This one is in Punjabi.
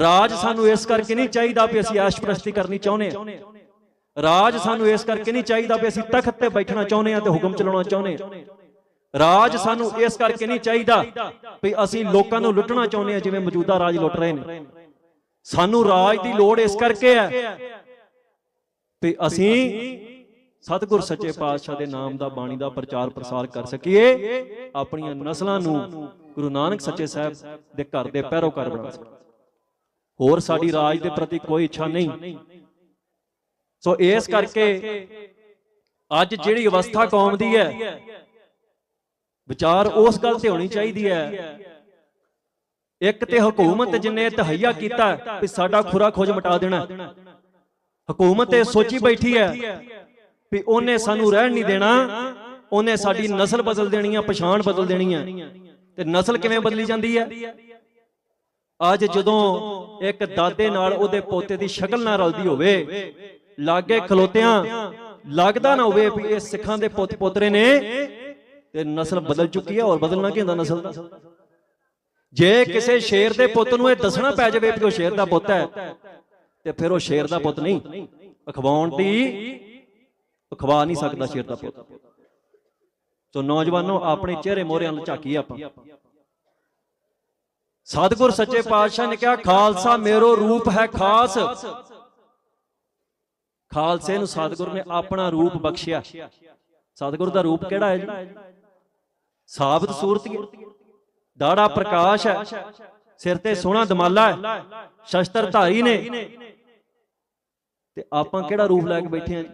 ਰਾਜ ਸਾਨੂੰ ਇਸ ਕਰਕੇ ਨਹੀਂ ਚਾਹੀਦਾ ਵੀ ਅਸੀਂ ਐਸ਼ਪ੍ਰਸਤੀ ਕਰਨੀ ਚਾਹੁੰਦੇ ਹਾਂ। ਰਾਜ ਸਾਨੂੰ ਇਸ ਕਰਕੇ ਨਹੀਂ ਚਾਹੀਦਾ ਵੀ ਅਸੀਂ ਤਖਤ ਤੇ ਬੈਠਣਾ ਚਾਹੁੰਦੇ ਹਾਂ ਤੇ ਹੁਕਮ ਚਲਾਉਣਾ ਚਾਹੁੰਦੇ ਹਾਂ। ਰਾਜ ਸਾਨੂੰ ਇਸ ਕਰਕੇ ਨਹੀਂ ਚਾਹੀਦਾ ਵੀ ਅਸੀਂ ਲੋਕਾਂ ਨੂੰ ਲੁੱਟਣਾ ਚਾਹੁੰਦੇ ਹਾਂ, ਜਿਵੇਂ ਮੌਜੂਦਾ ਰਾਜ ਲੁੱਟ ਰਹੇ ਨੇ। ਸਾਨੂੰ ਰਾਜ ਦੀ ਲੋੜ ਇਸ ਕਰਕੇ ਹੈ ਵੀ ਅਸੀਂ ਸਤਿਗੁਰ ਸੱਚੇ ਪਾਤਸ਼ਾਹ ਦੇ ਨਾਮ ਦਾ ਬਾਣੀ ਦਾ ਪ੍ਰਚਾਰ ਪ੍ਰਸਾਰ ਕਰ ਸਕੀਏ, ਆਪਣੀਆਂ ਨਸਲਾਂ ਨੂੰ ਗੁਰੂ ਨਾਨਕ ਸੱਚੇ ਸਾਹਿਬ ਦੇ ਘਰ ਦੇ ਪੈਰੋਕਾਰ ਬਣਾ ਸਕੀਏ। ਹੋਰ ਸਾਡੀ ਰਾਜ ਦੇ ਪ੍ਰਤੀ ਕੋਈ ਇੱਛਾ ਨਹੀਂ। ਸੋ ਇਸ ਕਰਕੇ ਅੱਜ ਜਿਹੜੀ ਅਵਸਥਾ ਕੌਮ ਦੀ ਹੈ ਵਿਚਾਰ ਉਸ ਗੱਲ ਤੇ ਹੋਣੀ ਚਾਹੀਦੀ ਹੈ। ਇੱਕ ਤੇ ਹਕੂਮਤ ਜਿਨੇ ਤਹਈਆ ਕੀਤਾ ਵੀ ਸਾਡਾ ਖੁਰਾ ਖੋਜ ਮਟਾ ਦੇਣਾ। ਹਕੂਮਤ ਇਹ ਸੋਚੀ ਬੈਠੀ ਹੈ ਵੀ ਉਹਨੇ ਸਾਨੂੰ ਰਹਿਣ ਨਹੀਂ ਦੇਣਾ ਉਹਨੇ ਸਾਡੀ ਨਸਲ ਬਦਲ ਦੇਣੀ ਆ ਪਛਾਣ ਬਦਲ ਦੇਣੀ ਆ ਤੇ ਨਸਲ ਕਿਵੇਂ ਬਦਲੀ ਜਾਂਦੀ ਹੈ? ਅੱਜ ਜਦੋਂ ਇੱਕ ਦਾਦੇ ਨਾਲ ਉਹਦੇ ਪੋਤੇ ਦੀ ਸ਼ਕਲ ਨਾ ਰਲਦੀ ਹੋਵੇ ਲਾਗੇ ਖਲੋਤਿਆਂ ਲੱਗਦਾ ਨਾ ਹੋਵੇ ਵੀ ਇਹ ਸਿੱਖਾਂ ਦੇ ਪੁੱਤ ਪੋਤਰੇ ਨੇ ਤੇ ਨਸਲ ਬਦਲ ਚੁੱਕੀ ਹੈ ਔਰ ਬਦਲਣਾ ਕੀ ਹੁੰਦਾ ਨਸਲ ਦਾ? ਜੇ ਕਿਸੇ ਸ਼ੇਰ ਦੇ ਪੁੱਤ ਨੂੰ ਇਹ ਦੱਸਣਾ ਪੈ ਜਾਵੇ ਵੀ ਉਹ ਸ਼ੇਰ ਦਾ ਪੁੱਤ ਹੈ ਤੇ ਫਿਰ ਉਹ ਸ਼ੇਰ ਦਾ ਪੁੱਤ ਨਹੀਂ। ਅਖਵਾਉਣ ਦੀ ਅਖਵਾ ਨਹੀਂ ਸਕਦਾ ਸ਼ੇਰ ਦਾ ਪੁੱਤ। ਸੋ ਨੌਜਵਾਨੋ ਆਪਣੇ ਚਿਹਰੇ ਮੋਹਰਿਆਂ ਨੂੰ ਝਾਕੀ ਆਪਾਂ। ਸਤਿਗੁਰ ਸੱਚੇ ਪਾਤਸ਼ਾਹ ਨੇ ਕਿਹਾ, ਖਾਲਸਾ ਮੇਰੋ ਰੂਪ ਹੈ ਖਾਸ। ਖਾਲਸੇ ਨੂੰ ਸਤਿਗੁਰ ਨੇ ਆਪਣਾ ਰੂਪ ਬਖਸ਼ਿਆ। ਸਤਿਗੁਰ ਦਾ ਰੂਪ ਕਿਹੜਾ ਹੈ ਜੀ? ਸਾਬਤ ਸੂਰਤ ਦਾੜਾ ਪ੍ਰਕਾਸ਼ ਹੈ। ਸਿਰ ਤੇ ਸੋਹਣਾ ਦਮਾਲਾ ਹੈ। ਸ਼ਸਤਰ ਧਾਰੀ ਨੇ। ਤੇ ਆਪਾਂ ਕਿਹੜਾ ਰੂਪ ਲੈ ਕੇ ਬੈਠੇ ਆਂ